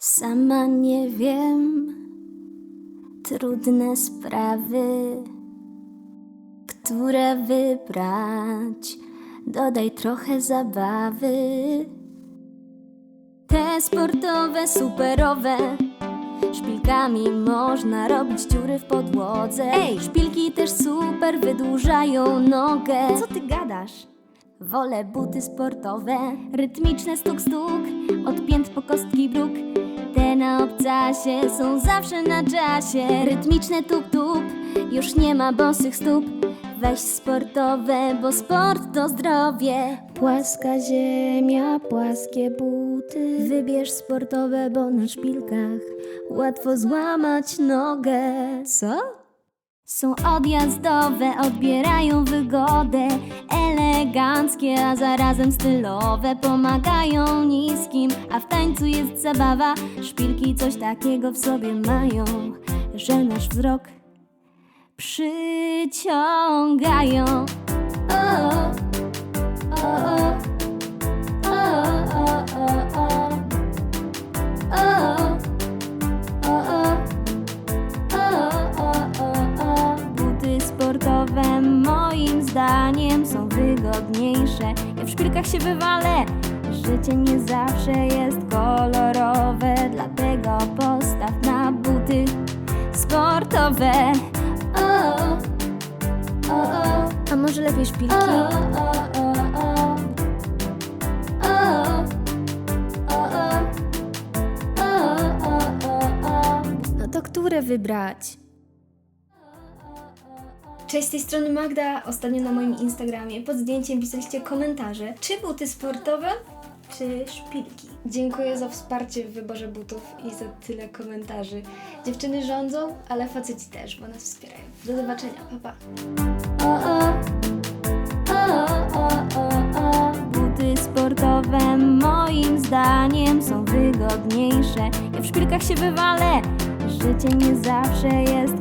Sama nie wiem, trudne sprawy, które wybrać. Dodaj trochę zabawy. Te sportowe, superowe. Szpilkami można robić dziury w podłodze. Ej, szpilki też super wydłużają nogę. Co ty gadasz? Wolę buty sportowe, rytmiczne stuk stuk, od pięt po kostki bruk. Te na obcasie są zawsze na czasie. Rytmiczne tup tup, już nie ma bosych stóp. Weź sportowe, bo sport to zdrowie. Płaska ziemia, płaskie buty. Wybierz sportowe, bo na szpilkach łatwo złamać nogę. Co? Są odjazdowe, odbierają wygodę Eleganckie, a zarazem stylowe Pomagają niskim, a w tańcu jest zabawa. Szpilki coś takiego w sobie mają Że nasz wzrok przyciągają wygodniejsze. Ja w szpilkach się wywalę. Życie nie zawsze jest kolorowe, dlatego postaw na buty sportowe. O, o, o. A może lepiej szpilki? O, o, o, o. O, o, o. O, o, o, o. No to które wybrać? Cześć, z tej strony Magda. Ostatnio na moim Instagramie pod zdjęciem pisaliście komentarze, czy buty sportowe, czy szpilki. Dziękuję za wsparcie w wyborze butów i za tyle komentarzy. Dziewczyny rządzą, ale faceci też, bo nas wspierają. Do zobaczenia, pa pa. O, o. O, o, o, o. Buty sportowe moim zdaniem są wygodniejsze. Ja w szpilkach się wywalę. Życie nie zawsze jest